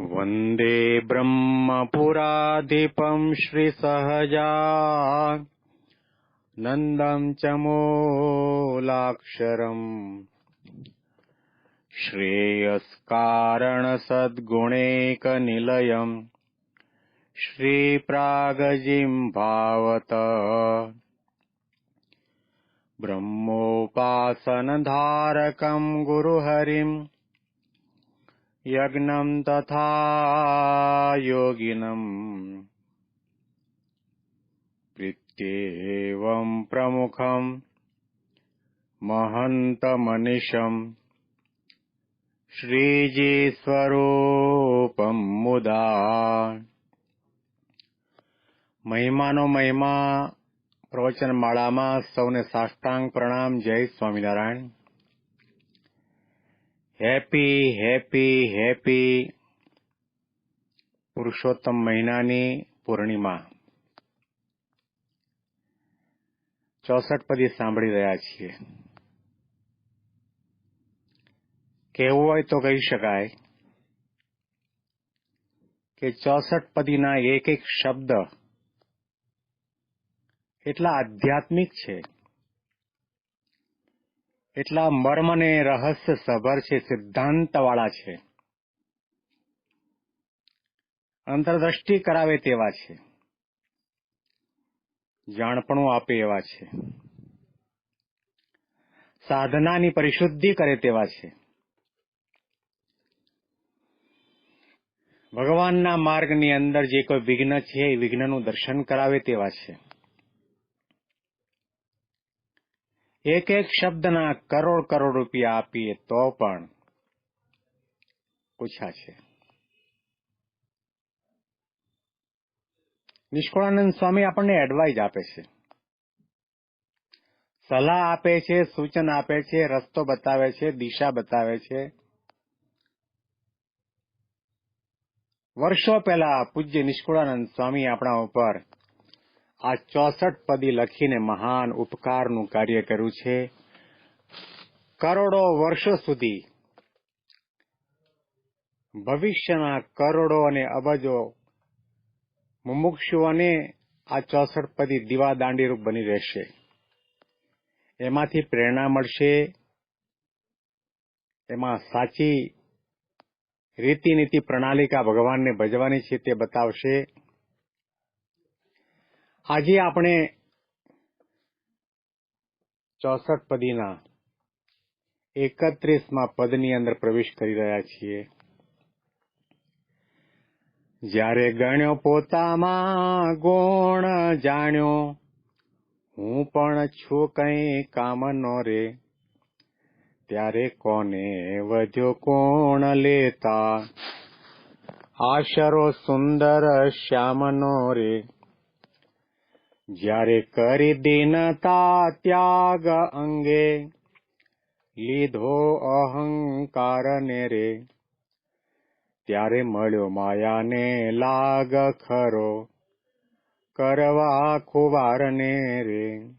वन्दे ब्रह्मपुराधिपम् श्रीसहजा। नन्दम् च मूलाक्षरम् श्रेयस्कारणसद्गुणैकनिलयम् श्रीप्रागजिम् भावत। ब्रह्मोपासनधारकम् गुरुहरिम् यज्ञम् तथा योगिनम् प्रीत्येवम् प्रमुखम् महन्तमनिशम् શ્રીજી મુદા મહિમાનો મહિમા પ્રવચન માળામાં સૌને સાષ્ટાંગ પ્રણામ જય Swaminarayan Happy happy happy Purushottam મહિનાની પૂર્ણિમા. ચોસઠ પદી સાંભળી રહ્યા છીએ. કહેવું હોય તો કહી શકાય કે ચોસઠ પદીના એક એક શબ્દ એટલા આધ્યાત્મિક છે. એટલા મર્મ અને રહસ્ય સભર છે, સિદ્ધાંતવાળા છે. અંતરદ્રષ્ટિ કરાવે તેવા છે. જાણપણું આપે એવા છે. સાધનાની પરિશુદ્ધિ કરે તેવા છે. ભગવાનના માર્ગની અંદર જે કોઈ વિઘ્ન છે, એ વિઘ્નનું દર્શન કરાવે તેવા છે. એક એક શબ્દના કરોડ કરોડ રૂપિયા આપીએ તો પણ ઓછા છે. નિષ્કુળાનંદ સ્વામી આપણને એડવાઇઝ આપે છે. સલાહ આપે છે, સૂચન આપે છે, રસ્તો બતાવે છે, દિશા બતાવે છે. વર્ષો પહેલા પૂજ્ય નિષ્કુળાનંદ સ્વામી આપણા ઉપર આ ચોસઠ પદી લખીને મહાન ઉપકારનું કાર્ય કર્યું છે. કરોડો વર્ષો સુધી ભવિષ્યના કરોડો અને અબજો મુમુક્ષુઓને આ ચોસઠ પદી દીવા દાંડીરૂપ બની રહેશે. એમાંથી પ્રેરણા મળશે. એમાં સાચી રીતિનીતિ પ્રણાલિકા ભગવાનને ભજવાની છે તે બતાવશે. આજે આપણે ચોસઠ પદીના એકત્રીસમાં પદની અંદર પ્રવેશ કરી રહ્યા છીએ. જ્યારે ગણ્યો પોતામાં ગુણ જાણ્યો, હું પણ છું કઈ કામનો રે. ત્યારે કોને વધ્યો કોણ લેતા? આશરો સુંદર શ્યામનો રે. જ્યારે કરી દીનતા ત્યાગ અંગે, લીધો અહંકાર ને રે. ત્યારે મળ્યો માયાને લાગ ખરો, કરવા ખુવારને રે.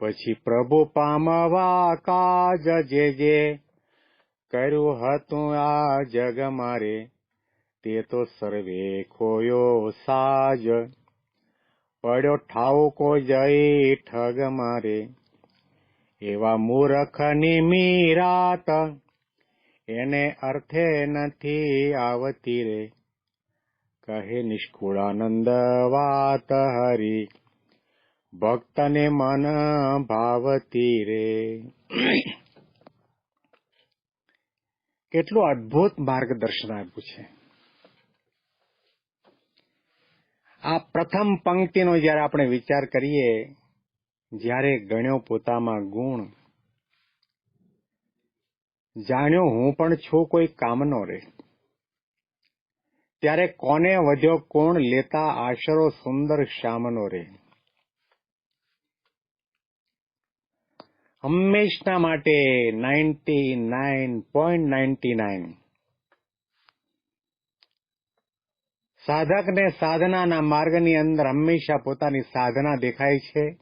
પછી પ્રભુ પામવા કાજ જે જે કર્યું હતું આ જગ મારે, તે તો સર્વે ખોયો સાજ. પડ્યો ઠાવકો જઈ ઠગ મારે. એવા મૂર્ખની મીરાત એને અર્થે નથી આવતી રે. કહે નિષ્કુળાનંદ વાત હરી, ભક્તને મન ભાવતી રે. કેટલું અદ્ભુત માર્ગદર્શન આપ્યું છે. આ પ્રથમ પંક્તિનો જ્યારે આપણે વિચાર કરીએ, જ્યારે ગણ્યો પોતામાં ગુણ, જાણ્યો હું પણ છું કોઈ કામનો રે. ત્યારે કોને વધ્યો કોણ લેતા આશરો સુંદર શ્યામનો રે. હંમેશના માટે ninety nine point ninety nine સાધકને સાધનાના માર્ગની અંદર હંમેશા પોતાની સાધના દેખાય છે.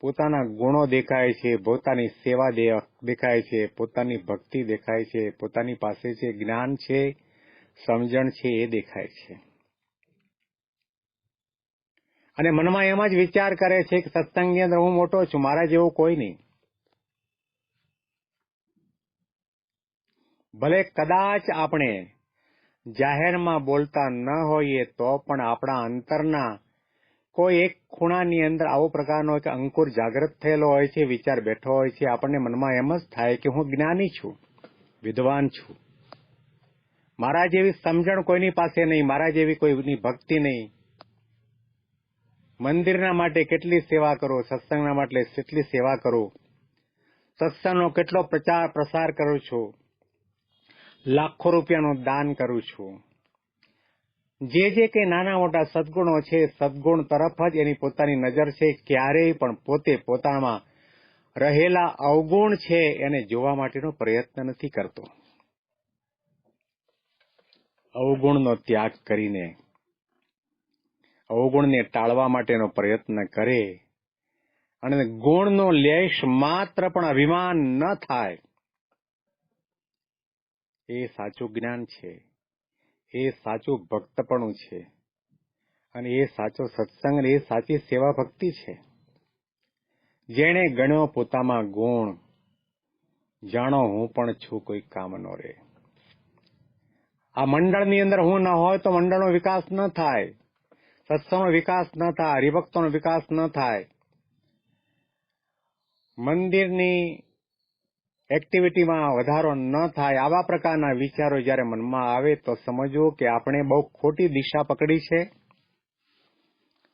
પોતાના ગુણો દેખાય છે, પોતાની સેવા દેખાય છે, પોતાની ભક્તિ દેખાય છે, પોતાની પાસે જે જ્ઞાન છે, સમજણ છે એ દેખાય છે. અને મનમાં એમ જ વિચાર કરે છે કે સત્સંગની અંદર હું મોટો છું, મારા જેવો કોઈ નહીં. ભલે કદાચ આપણે જાહેરમાં બોલતા ન હોઈએ તો પણ આપણા અંતરના કોઈ એક ખૂણાની અંદર આવો પ્રકારનો એક અંકુર જાગૃત થયેલો હોય છે, વિચાર બેઠો હોય છે, આપણને મનમાં એમ જ થાય કે હું જ્ઞાની છું, વિદ્વાન છું. મારા જેવી સમજણ કોઈની પાસે નહીં, મારા જેવી કોઈની ભક્તિ નહીં. મંદિરના માટે કેટલી સેવા કરો, સત્સંગના માટે કેટલી સેવા કરો? સત્સંગનો કેટલો પ્રચાર પ્રસાર કરું છું? લાખો રૂપિયાનું દાન કરું છું. જે જે કે નાના મોટા સદગુણો છે, સદગુણ તરફ જ એની પોતાની નજર છે, ક્યારેય પણ પોતે પોતામાં રહેલા અવગુણ છે, એને જોવા માટેનો પ્રયત્ન નથી કરતો. અવગુણનો ત્યાગ કરીને, અવગુણને ટાળવા માટેનો પ્રયત્ન કરે અને ગુણનો લેશ માત્ર પણ અભિમાન ન થાય એ સાચું જ્ઞાન છે. એ સાચું ભક્તપણું છે. અને એ સાચો સત્સંગ એ સાચી સેવા ભક્તિ છે. જેણે ગણ્યો પોતામાં ગુણ, જાણો હું પણ છું કોઈ કામનો રે આ મંડળની અંદર હું ન હોય તો મંડળનો વિકાસ ન થાય. સત્સંગનો વિકાસ ન થાય, હરિભક્તોનો વિકાસ ન થાય. મંદિરની એક્ટિવિટીમાં વધારો ન થાય આવા પ્રકારના વિચારો જ્યારે મનમાં આવે તો સમજવું કે આપણે બહુ ખોટી દિશા પકડી છે.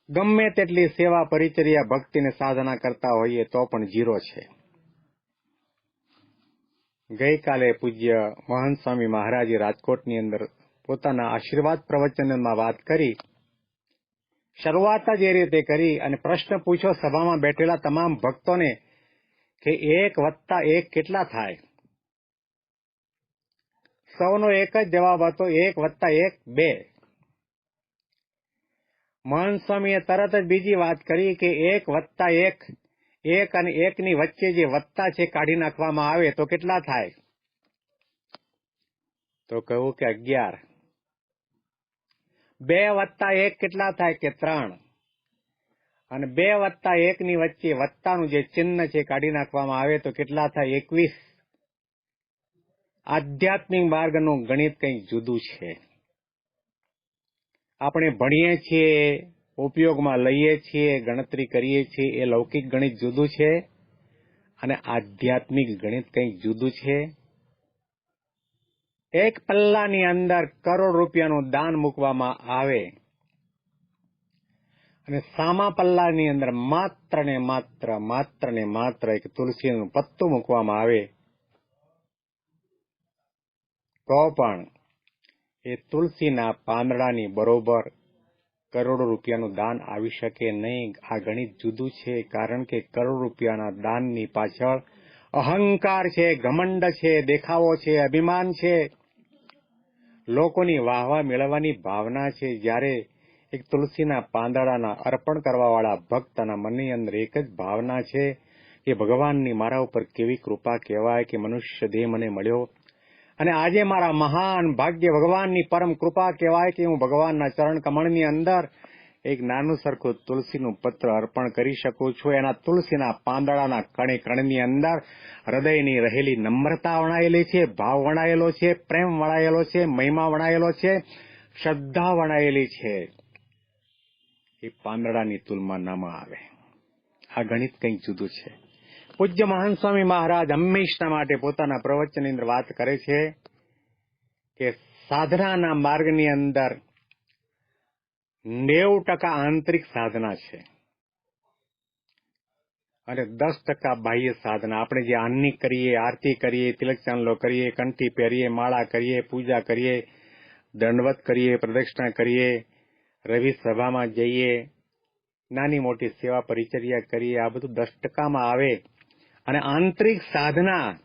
ગમે તેટલી સેવા પરિચર્યા ભક્તિને સાધના કરતા હોઈએ તો પણ જીરો છે. ગઈકાલે પૂજ્ય મહંત સ્વામી મહારાજે રાજકોટની અંદર પોતાના આશીર્વાદ પ્રવચનમાં વાત કરી. શરૂઆત જ એ રીતે કરી અને પ્રશ્ન પૂછ્યો સભામાં બેઠેલા તમામ ભક્તોને કે એક વત્તા એક કેટલા થાય? સૌનો એક જ જવાબ હતો એક વત્તા એક બે. મહંત સ્વામીએ તરત જ બીજી વાત કરી કે એક વત્તા એક એક અને એકની વચ્ચે જે વત્તા છે કાઢી નાખવામાં આવે તો કેટલા થાય? તો કહ્યું કે અગિયાર. બે વત્તા એક કેટલા થાય કે ત્રણ? અને બે વત્તા એકની વચ્ચે વત્તાનું જે ચિહ્ન છે કાઢી નાખવામાં આવે તો કેટલા થાય? એકવીસ. આધ્યાત્મિક માર્ગનું ગણિત કંઈક જુદું છે. આપણે ભણીએ છીએ, ઉપયોગમાં લઈએ છીએ, ગણતરી કરીએ છીએ, એ લૌકિક ગણિત જુદું છે અને આધ્યાત્મિક ગણિત કંઈક જુદું છે. એક પલ્લાની અંદર કરોડ રૂપિયાનું દાન મૂકવામાં આવે અને સામા પલ્લાની અંદર માત્ર ને માત્ર માત્ર ને માત્ર એક તુલસીનું પત્તું મૂકવામાં આવે. તો પણ એ તુલસીના પાંદડાની બરોબર કરોડો રૂપિયાનું દાન આવી શકે નહીં. આ ગણિત જુદું છે કારણ કે કરોડ રૂપિયાના દાનની પાછળ અહંકાર છે, ઘમંડ છે, દેખાવો છે, અભિમાન છે. લોકોની વાહવા મેળવવાની ભાવના છે. જ્યારે એક તુલસીના પાંદડાના અર્પણ કરવાવાળા ભક્તના મનની અંદર એક જ ભાવના છે કે ભગવાનની મારા ઉપર કેવી કૃપા કહેવાય કે મનુષ્ય દેહ મને મળ્યો. અને આજે મારા મહાન ભાગ્ય ભગવાનની પરમ કૃપા કહેવાય કે હું ભગવાનના ચરણ કમળની અંદર એક નાનું સરખું તુલસીનું પત્ર અર્પણ કરી શકું છું. એના તુલસીના પાંદડાના કણે કણની અંદર હૃદયની રહેલી નમ્રતા વણાયેલી છે, ભાવ વણાયેલો છે, પ્રેમ વણાયેલો છે, મહિમા વણાયેલો છે, શ્રદ્ધા વણાયેલી છે. એ પાંદડાની તુલમાં ન આવે. આ ગણિત કંઈક જુદું છે. પૂજ્ય મહાન સ્વામી મહારાજ હંમેશા માટે પોતાના પ્રવચનની અંદર વાત કરે છે કે સાધનાના માર્ગની અંદર નેવું ટકા આંતરિક સાધના છે અને દસ ટકા બાહ્ય સાધના. આપણે જે આની કરીએ, આરતી કરીએ, તિલક ચાંદલો કરીએ, કંઠી પહેરીએ, માળા કરીએ, પૂજા કરીએ, દંડવત કરીએ, પ્રદક્ષિણા કરીએ રવિ સભામાં જઈએ, નાની મોટી સેવા પરિચર્યા કરીએ, આ બધું દસ ટકામાં આવે. અને આંતરિક સાધના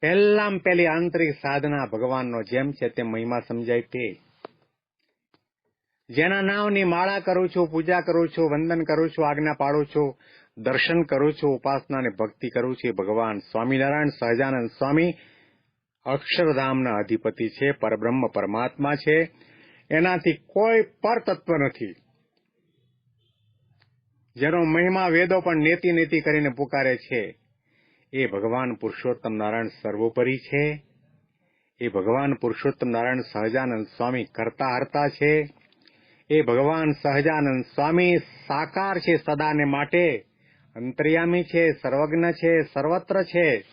પહેલામાં પહેલી આંતરિક સાધના ભગવાનનો જેમ છે તે મહિમા સમજાય તે. જેના નામની માળા કરું છું, પૂજા કરું છું, વંદન કરું છું, આજ્ઞા પાડું છું, દર્શન કરું છું, ઉપાસના અને ભક્તિ કરું છું ભગવાન સ્વામિનારાયણ સહજાનંદ સ્વામી અક્ષરધામના અધિપતિ છે, પરબ્રહ્મ પરમાત્મા છે. એનાથી કોઈ પર તત્વ નથી. જેનો મહિમા વેદો પણ નેતિ નેતિ કરીને પુકારે છે. એ ભગવાન પુરુષોત્તમ નારાયણ સર્વોપરી છે. એ ભગવાન પુરુષોત્તમ નારાયણ સહજાનંદ સ્વામી કરતા હરતા છે. એ ભગવાન સહજાનંદ સ્વામી સાકાર છે સદાને માટે. અંતર્યામી છે, સર્વજ્ઞ છે, સર્વત્ર છે.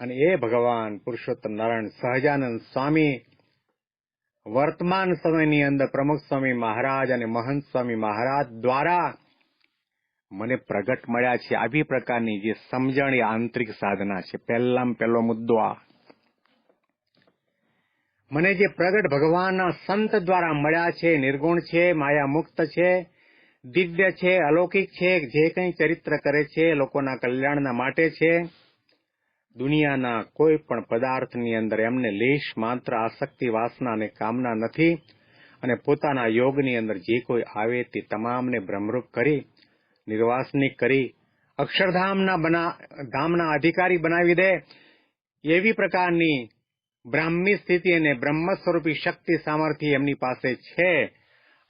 અને એ ભગવાન પુરુષોત્તમ નારાયણ સહજાનંદ સ્વામી વર્તમાન સમયની અંદર પ્રમુખ સ્વામી મહારાજ અને મહંત સ્વામી મહારાજ દ્વારા મને પ્રગટ મળ્યા છે આવી પ્રકારની જે સમજણ એ આંતરિક સાધના છે. પહેલામાં પહેલો મુદ્દો આ. મને જે પ્રગટ ભગવાનના સંત દ્વારા મળ્યા છે, નિર્ગુણ છે માયા મુક્ત છે, દિવ્ય છે, અલૌકિક છે, જે કંઈ ચરિત્ર કરે છે, લોકોના કલ્યાણના માટે છે દુનિયાના કોઈ પણ પદાર્થની અંદર એમને લેશ, માત્ર આસક્તિ, વાસના અને કામના નથી અને પોતાના યોગની અંદર જે કોઈ આવે તે તમામને ભ્રમરૂપ કરી નિર્વાસનિક કરી, અક્ષરધામના બના ધામના અધિકારી બનાવી દે, એવી પ્રકારની બ્રાહ્મી સ્થિતિ અને બ્રહ્મ સ્વરૂપી શક્તિ સામર્થ્ય એમની પાસે છે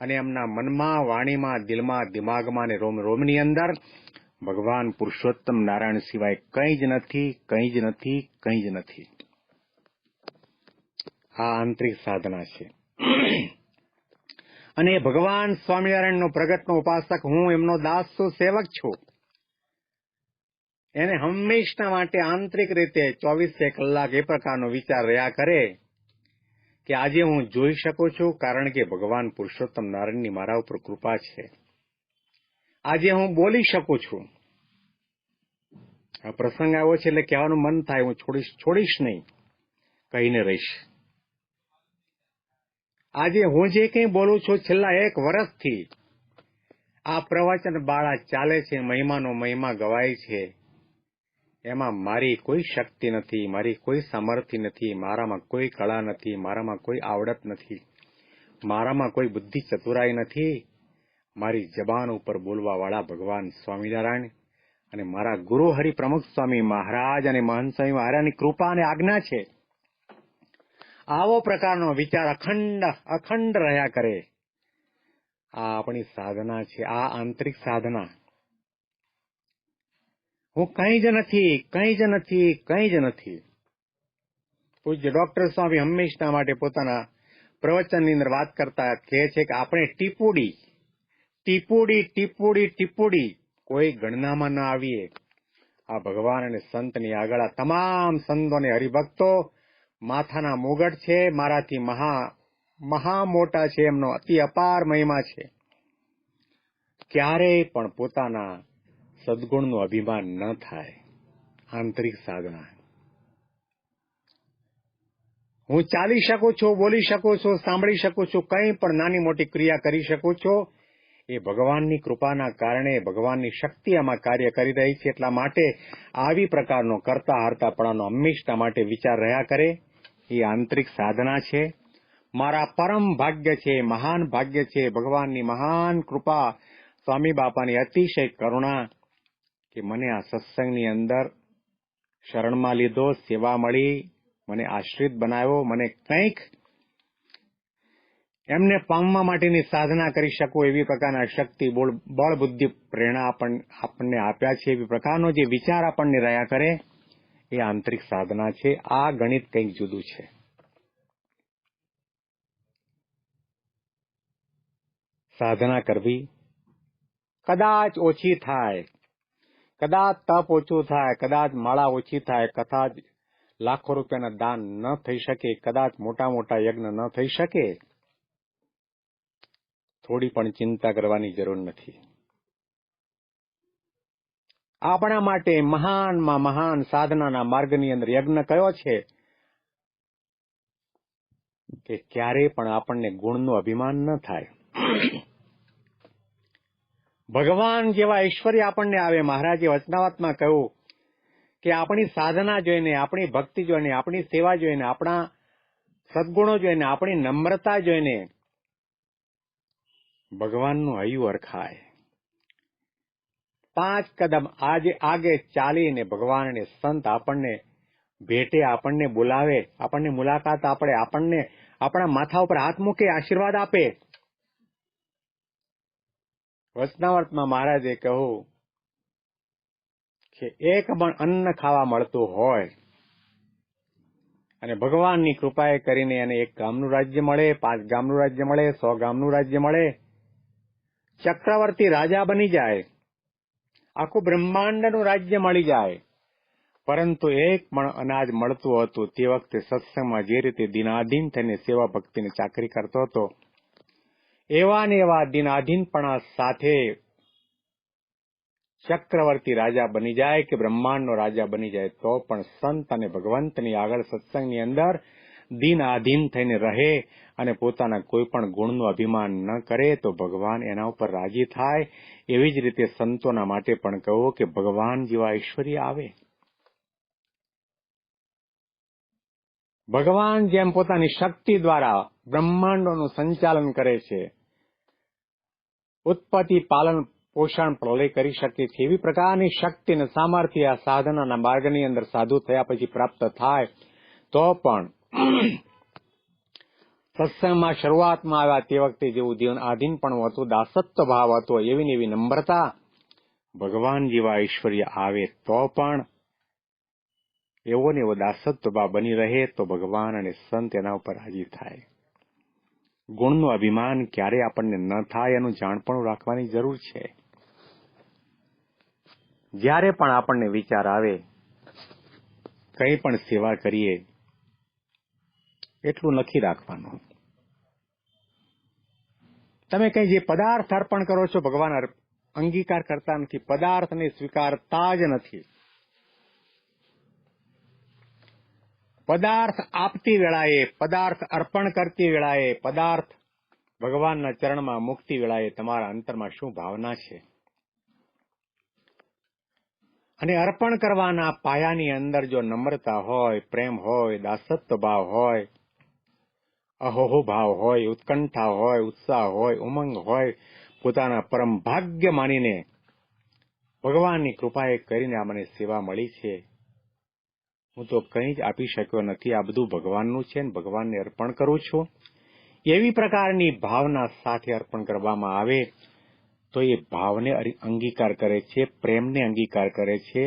અને એમના મનમાં, વાણીમાં, દિલમાં, દિમાગમાં અને રોમ રોમની અંદર ભગવાન પુરુષોત્તમ નારાયણ સિવાય કંઈ જ નથી, કંઈ જ નથી, કંઈ જ નથી. આ આંતરિક સાધના છે. અને ભગવાન સ્વામિનારાયણનો પ્રગટનો ઉપાસક હું, એમનો દાસ છું સેવક છું. એને હંમેશના માટે આંતરિક રીતે ચોવીસે કલાક એ પ્રકારનો વિચાર રહ્યા કરે કે આજે હું જોઈ શકું છું, કારણ કે ભગવાન પુરુષોત્તમ નારાયણની મારા ઉપર કૃપા છે. આજે હું બોલી શકું છું. આ પ્રસંગ આવ્યો છે એટલે કહેવાનું મન થાય, હું છોડીશ છોડીશ નહીં. કહીને રહીશ. આજે હું જે કંઈ બોલું છું, છેલ્લા એક વર્ષથી આ પ્રવચન બાળા ચાલે છે, મહિમાનો મહિમા ગવાય છે. એમાં મારી કોઈ શક્તિ નથી, મારી કોઈ સામર્થ્ય નથી, મારામાં કોઈ કળા નથી, મારામાં કોઈ આવડત નથી, મારામાં કોઈ બુદ્ધિ ચતુરાઈ નથી. મારી જબાન ઉપર બોલવાવાળા ભગવાન સ્વામિનારાયણ અને મારા ગુરુ હરિપ્રમુખ સ્વામી મહારાજ અને મહંત સ્વામી મહારાજની કૃપા અને આજ્ઞા છે. આવો પ્રકારનો વિચાર અખંડ અખંડ રહ્યા કરે. આ આપણી સાધના છે, આ આંતરિક સાધના. હું કંઈ જ નથી, કંઈ જ નથી, કંઈ જ નથી. પૂજ્ય ડોક્ટર સ્વામી હંમેશના માટે પોતાના પ્રવચનની અંદર વાત કરતા કહે છે કે આપણે ટીપુડી. ટીપુડી ટીપુડી ટીપુડી. કોઈ ગણનામાં ન આવીએ. આ ભગવાન અને સંતની આગળ આ તમામ સંતો અને હરિભક્તો, માથાના મુગટ છે, મારાથી મહા મહા મોટા છે, એમનો અતિ અપાર મહિમા છે. ક્યારેય પણ પોતાના સદગુણનું અભિમાન ન થાય. આંતરિક સાધના. હું ચાલી શકું છું, બોલી શકું છું, સાંભળી શકું છું, કંઈ પણ નાની મોટી ક્રિયા કરી શકું છું એ ભગવાનની કૃપાના કારણે ભગવાનની શક્તિ આમાં કાર્ય કરી રહી છે એટલા માટે આવી પ્રકારનો કરતા હારતાપણાનો હંમેશા માટે વિચાર રહ્યા કરે. એ આંતરિક સાધના છે. મારા પરમ ભાગ્ય છે, મહાન ભાગ્ય છે, ભગવાનની મહાન કૃપા, સ્વામી બાપાની અતિશય કરુણા કે મને આ સત્સંગની અંદર શરણમાં લીધો, સેવા મળી, મને આશ્રિત બનાવ્યો, મને કંઈક એમને પામવા માટેની સાધના કરી શકું એવી પ્રકારના શક્તિ, બળ બુદ્ધિ પ્રેરણા આપણને આપ્યા છે. એવી પ્રકારનો જે વિચાર આપણને રહ્યા કરે, એ આંતરિક સાધના છે. આ ગણિત કંઈક જુદું છે. સાધના કરવી કદાચ ઓછી થાય, કદાચ તપ ઓછું થાય, કદાચ માળા ઓછી થાય, કદાચ લાખો રૂપિયાના દાન ન થઈ શકે, કદાચ મોટા મોટા યજ્ઞ ન થઈ શકે થોડી પણ ચિંતા કરવાની જરૂર નથી. આપણા માટે મહાનમાં મહાન સાધનાના માર્ગની અંદર યજ્ઞ કયો છે કે ક્યારે પણ આપણને ગુણનું અભિમાન ન થાય. ભગવાન જેવા ઐશ્વર્ય આપણને આવે. મહારાજે વચનાવતમાં કહ્યું કે આપણી સાધના જોઈને, આપણી ભક્તિ જોઈને, આપણી સેવા જોઈને, આપણા સદગુણો જોઈને, આપણી નમ્રતા જોઈને ભગવાનનું હૈયું અરખાય. પાંચ કદમ આજે આગે ચાલીને ભગવાનને સંત આપણને ભેટે આપણને બોલાવે, આપણને મુલાકાત આપણે આપણને આપણા માથા ઉપર હાથ મૂકે, આશીર્વાદ આપે. વચનાવર્તમાં મહારાજે કહ્યું કે એક પણ અન્ન ખાવા મળતું હોય અને ભગવાનની કૃપાએ કરીને એને એક ગામનું રાજ્ય મળે, પાંચ ગામનું રાજ્ય મળે, સો ગામનું રાજ્ય મળે ચક્રવર્તી રાજા બની જાય. આખું બ્રહ્માંડનું રાજ્ય મળી જાય. પરંતુ એક પણ અનાજ મળતું હતું તે વખતે સત્સંગમાં જે રીતે દિનાધીન થઈને સેવા ભક્તિની ચાકરી કરતો હતો, એવા ને એવા દિનાધીનપણા સાથે ચક્રવર્તી રાજા બની જાય કે બ્રહ્માંડનો રાજા બની જાય તો પણ સંત અને ભગવંતની આગળ સત્સંગની અંદર દિન આધીન થઈને રહે અને પોતાના કોઈ ગુણનું અભિમાન ન કરે, તો ભગવાન એના ઉપર રાજી થાય. એવી જ રીતે સંતોના માટે પણ કહો કે ભગવાન જેવા ઐશ્વર્ય આવે. ભગવાન જેમ પોતાની શક્તિ દ્વારા બ્રહ્માંડોનું સંચાલન કરે છે, ઉત્પત્તિ, પાલન, પોષણ, પ્રલય કરી શકે છે. એવી પ્રકારની શક્તિ અને સામર્થ્ય આ સાધનાના માર્ગની અંદર સાધુ થયા પછી પ્રાપ્ત થાય, તો પણ સત્સંગમાં શરૂઆતમાં આવ્યા તે વખતે જેવું જીવન આધીન પણ હતું, દાસત્વ ભાવ હતો, એવી ને એવી નમ્રતા. ભગવાન જેવા ઐશ્વર્ય આવે તો પણ એવો ને એવો દાસત્વ ભાવ બની રહે તો ભગવાન અને સંત એના ઉપર હાજી થાય. ગુણનું અભિમાન ક્યારે આપણને ન થાય એનું જાણપણું રાખવાની જરૂર છે. જ્યારે પણ આપણને વિચાર આવે, કંઈ પણ સેવા કરીએ એટલું નથી રાખવાનું. તમે કઈ જે પદાર્થ અર્પણ કરો છો, ભગવાન અંગીકાર કરતા નથી, પદાર્થને સ્વીકારતા જ નથી. પદાર્થ આપતી વેળાએ, પદાર્થ અર્પણ કરતી વેળાએ, પદાર્થ ભગવાનના ચરણમાં મુક્તિ વેળાએ તમારા અંતરમાં શું ભાવના છે? અને અર્પણ કરવાના પાયાની અંદર જો નમ્રતા હોય, પ્રેમ હોય દાસત્વ ભાવ હોય અહોહો ભાવ હોય ઉત્કંઠા હોય ઉત્સાહ હોય ઉમંગ હોય પોતાના પરમ ભાગ્ય માનીને ભગવાનની કૃપાએ કરીને આ મને સેવા મળી છે હું તો કંઈ જ આપી શક્યો નથી, આ બધું ભગવાનનું છે ને ભગવાનને અર્પણ કરું છું. એવી પ્રકારની ભાવના સાથે અર્પણ કરવામાં આવે તો એ ભાવને અંગીકાર કરે છે, પ્રેમને અંગીકાર કરે છે.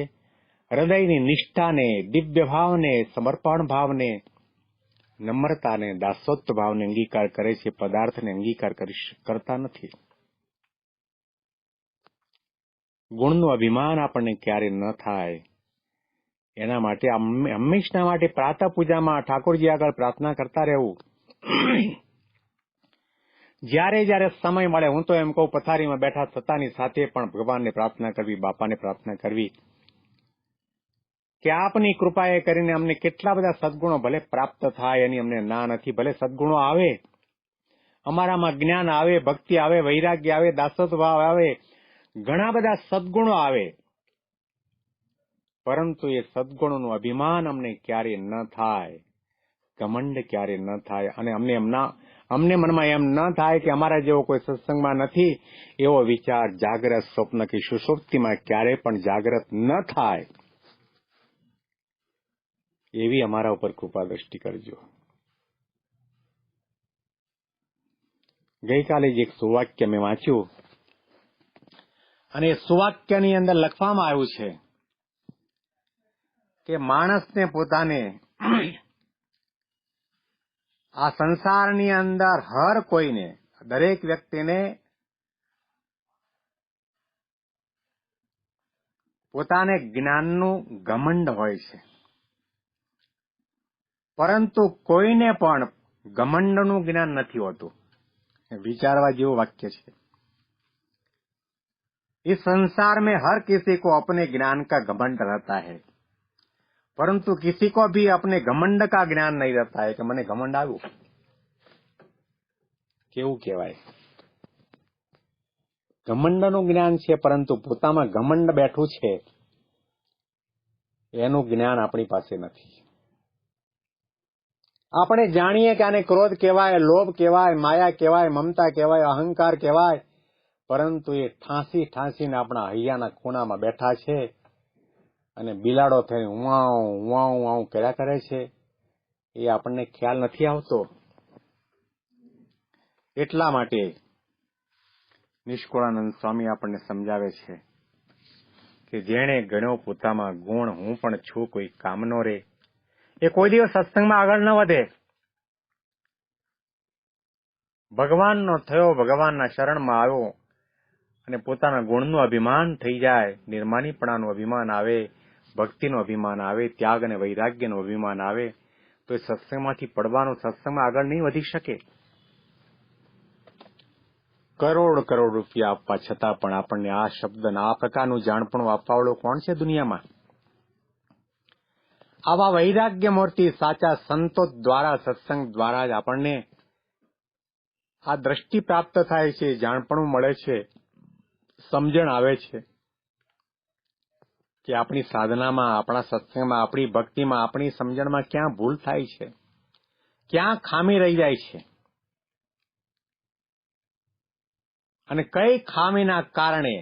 હૃદયની નિષ્ઠાને, દિવ્ય ભાવને, સમર્પણ ભાવને નમ્રતાને દાસોત્વ ભાવને અંગીકાર કરે છે, પદાર્થને અંગીકાર કરી કરતા નથી. ગુણનું અભિમાન આપણને ક્યારે ન થાય. એના માટે હંમે- હંમેશના માટે પ્રાતઃ પૂજામાં ઠાકોરજી આગળ પ્રાર્થના કરતા રહેવું. જ્યારે જ્યારે સમય મળે, હું તો એમ કહું, પથારીમાં બેઠા થતાની સાથે પણ ભગવાનને પ્રાર્થના કરવી, બાપાને પ્રાર્થના કરવી. કે આપની કૃપાએ કરીને અમને કેટલા બધા સદગુણો ભલે પ્રાપ્ત થાય, એની અમને ના નથી. ભલે સદગુણો આવે, અમારામાં જ્ઞાન આવે, ભક્તિ આવે, વૈરાગ્ય આવે, દાસત્વભાવ આવે, ઘણા બધા સદગુણો આવે. પરંતુ એ સદગુણોનું અભિમાન અમને ક્યારે ન થાય, ઘમંડ ક્યારે ન થાય. અને અમને એમના અમને મનમાં એમ ન થાય કે અમારા જેવો કોઈ સત્સંગમાં નથી, એવો વિચાર જાગ્રત સ્વપ્ન કે સુષુપ્તિમાં ક્યારે પણ જાગ્રત ન થાય. એવી અમારા ઉપર કૃપા દ્રષ્ટિ કરજો. ગઈકાલે જ એક સુવાક્ય મેં વાંચ્યું. અને સુવાક્યની અંદર લખવામાં આવ્યું છે કે માણસને પોતાને આ સંસારની અંદર હર કોઈને, દરેક વ્યક્તિને પોતાને જ્ઞાનનું ઘમંડ હોય છે. પરંતુ કોઈને પણ ઘમંડનું જ્ઞાન નથી હોતું વિચારવા જેવું વાક્ય છે इस संसार में हर किसी को अपने ज्ञान का घमंड रहता है परंतु किसी को भी अपने घमंड का ज्ञान नहीं रहता है કે મને ઘમંડ આવ્યું કેવું કહેવાય ઘમંડનું જ્ઞાન છે પરંતુ પોતામાં ઘમંડ બેઠું છે એનું જ્ઞાન આપણી પાસે નથી આપણે જાણીએ કે આને ક્રોધ કહેવાય, લોભ કહેવાય, માયા કહેવાય, મમતા કહેવાય, અહંકાર કહેવાય. પરંતુ એ ઠાંસી ઠાંસીને આપણા હૈયાના ખૂણામાં બેઠા છે અને બિલાડો થઈ ઉવાઉ ઉવાઉ ઉવાઉ કર્યા કરે છે. એ આપણને ખ્યાલ નથી આવતો. એટલા માટે નિષ્કુળાનંદ સ્વામી આપણને સમજાવે છે કે જેણે ગણ્યો પોતામાં ગુણ, હું પણ છું, કોઈ કામનો રે. એ કોઈ દિવસ સત્સંગમાં આગળ ન વધે. ભગવાનનો થયો, ભગવાનના શરણમાં આવ્યો અને પોતાના ગુણનું અભિમાન થઈ જાય, નિર્માનીપણાનું અભિમાન આવે, ભક્તિનું અભિમાન આવે, ત્યાગ અને વૈરાગ્યનું અભિમાન આવે, તો એ સત્સંગમાંથી પડવાનું સત્સંગમાં આગળ નહીં વધી શકે. કરોડ કરોડ રૂપિયા આપવા છતાં પણ આપણને આ શબ્દના, આ પ્રકારનું જાણપણું આપવાવાળો કોણ છે દુનિયામાં? આવા વૈરાગ્ય મૂર્તિ સાચા સંતો દ્વારા, સત્સંગ દ્વારા જ આપણને આ દ્રષ્ટિ પ્રાપ્ત થાય છે, જાણપણું મળે છે, સમજણ આવે છે કે આપણી સાધનામાં, આપણા સત્સંગમાં, આપણી ભક્તિમાં, આપણી સમજણમાં ક્યાં ભૂલ થાય છે, ક્યાં ખામી રહી જાય છે અને કઈ ખામીના કારણે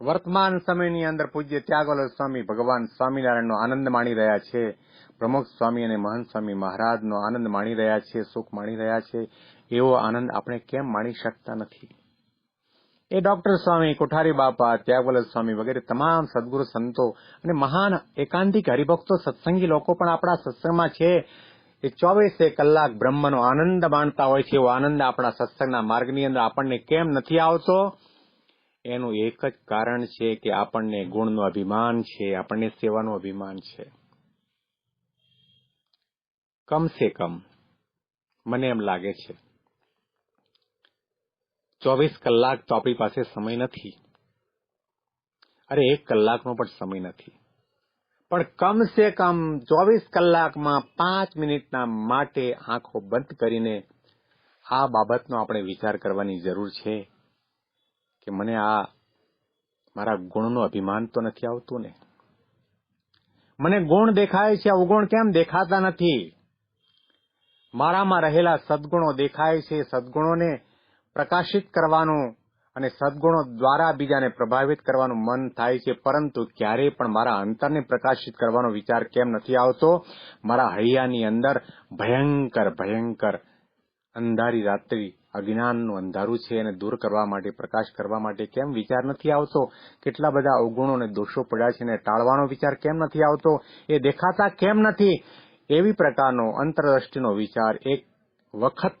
વર્તમાન સમયની અંદર પૂજ્ય ત્યાગોલ સ્વામી ભગવાન સ્વામિનારાયણનો આનંદ માણી રહ્યા છે. પ્રમુખ સ્વામી અને મહંત સ્વામી મહારાજનો આનંદ માણી રહ્યા છે, સુખ માણી રહ્યા છે. એવો આનંદ આપણે કેમ માણી શકતા નથી? એ ડોક્ટર સ્વામી, કોઠારી બાપા ત્યાગવલ સ્વામી વગેરે તમામ સદગુરુ સંતો અને મહાન એકાંતિક હરિભક્તો, સત્સંગી લોકો પણ આપણા સત્સંગમાં છે. એ ચોવીસે કલાક બ્રહ્મનો આનંદ માણતા હોય છે એવો આનંદ આપણા સત્સંગના માર્ગની અંદર આપણને કેમ નથી આવતો? એનું એક જ કારણ છે કે આપણને ગુણનું અભિમાન છે, આપણને સેવાનું અભિમાન છે. કમસે કમ, મને એમ લાગે છે. ચોવીસ કલાક તો આપણી પાસે સમય નથી. અરે, એક કલાકનો પણ સમય નથી. પણ કમસે કમ ચોવીસ કલાકમાં પાંચ મિનિટના માટે આંખો બંધ કરીને આ બાબતનો આપણે વિચાર કરવાની જરૂર છે. કે મને આ મારા ગુણનું અભિમાન તો નથી આવતું ને. મને ગુણ દેખાય છે અવગુણ કેમ દેખાતા નથી? મારામાં રહેલા સદગુણો દેખાય છે, સદગુણોને પ્રકાશિત કરવાનું અને સદગુણો દ્વારા બીજાને પ્રભાવિત કરવાનું મન થાય છે, પરંતુ ક્યારેય પણ મારા અંતરને પ્રકાશિત કરવાનો વિચાર કેમ નથી આવતો? મારા હૈયાની અંદર ભયંકર ભયંકર અંધારી રાત્રિ અજ્ઞાનનું અંધારું છે એને દૂર કરવા માટે, પ્રકાશ કરવા માટે કેમ વિચાર નથી આવતો? કેટલા બધા અવગુણો અને દોષો પડ્યા છે એને ટાળવાનો વિચાર કેમ નથી આવતો? એ દેખાતા કેમ નથી? એવી પ્રકારનો અંતરદ્રષ્ટિનો વિચાર એક વખત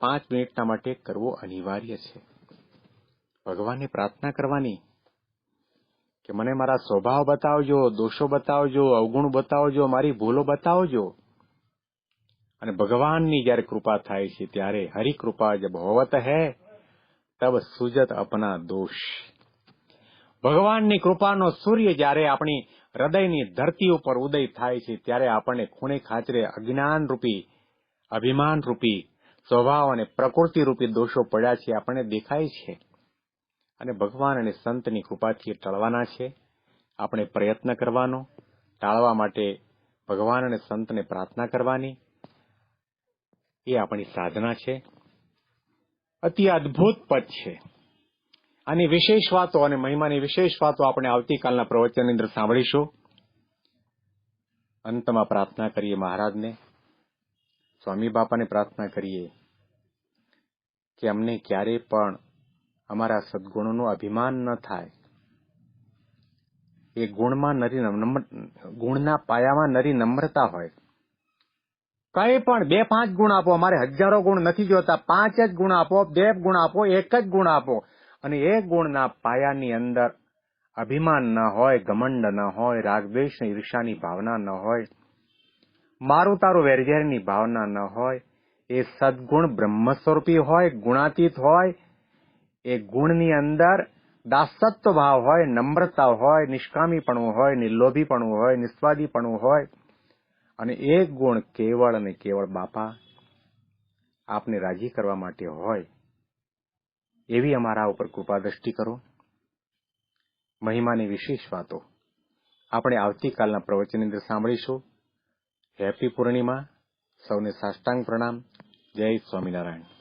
પાંચ મિનિટના માટે કરવો અનિવાર્ય છે. ભગવાનને પ્રાર્થના કરવાની કે મને મારા સ્વભાવ બતાવજો, દોષો બતાવજો, અવગુણ બતાવજો, મારી ભૂલો બતાવજો. અને ભગવાનની જયારે કૃપા થાય છે, ત્યારે હરિકૃપા જબ હોવત હૈ, તબ સુજત અપના દોષ. ભગવાનની કૃપાનો સૂર્ય જ્યારે આપણી હૃદયની ધરતી ઉપર ઉદય થાય છે, ત્યારે આપણને ખૂણે ખાચરે અજ્ઞાન રૂપી, અભિમાન રૂપી, સ્વભાવ અને પ્રકૃતિ રૂપી દોષો પડ્યા છે, આપણને દેખાય છે. અને ભગવાન અને સંતની કૃપાથી ટળવાના છે. આપણે પ્રયત્ન કરવાનો, ટાળવા માટે ભગવાન અને સંતને પ્રાર્થના કરવાની એ આપણી સાધના છે. અતિ અદ્ભુત પદ છે. આની વિશેષ વાતો અને મહિમાની વિશેષ વાતો આપણે આવતીકાલના પ્રવચનની અંદર સાંભળીશું. અંતમાં પ્રાર્થના કરીએ મહારાજને. સ્વામી બાપાને પ્રાર્થના કરીએ કે અમને ક્યારે પણ અમારા સદગુણોનું અભિમાન ન થાય. એ ગુણમાં નરી ગુણના પાયામાં નરી નમ્રતા હોય. કઈ પણ બે પાંચ ગુણ આપો, અમારે હજારો ગુણ નથી જોતા. પાંચ જ ગુણ આપો, બે ગુણ આપો, એક જ ગુણ આપો. અને એ ગુણના પાયાની અંદર અભિમાન ન હોય, ઘમંડ ન હોય રાગદ્વેષ ઈર્ષાની ભાવના ન હોય મારું તારું વેરઝેરની ભાવના ન હોય, એ સદગુણ બ્રહ્મ સ્વરૂપી હોય, ગુણાતીત હોય, એ ગુણની અંદર દાસત્વ ભાવ હોય, નમ્રતા હોય, નિષ્કામીપણું હોય, નિર્લોભીપણું હોય, નિસ્વાદીપણું હોય અને એ ગુણ કેવળ અને કેવળ બાપા આપને રાજી કરવા માટે હોય, એવી અમારા ઉપર કૃપા દ્રષ્ટિ કરો. મહિમાની વિશેષ વાતો. આપણે આવતીકાલના પ્રવચનની અંદર સાંભળીશું. હેપી પૂર્ણિમા. સૌને સાષ્ટાંગ પ્રણામ. જય સ્વામિનારાયણ.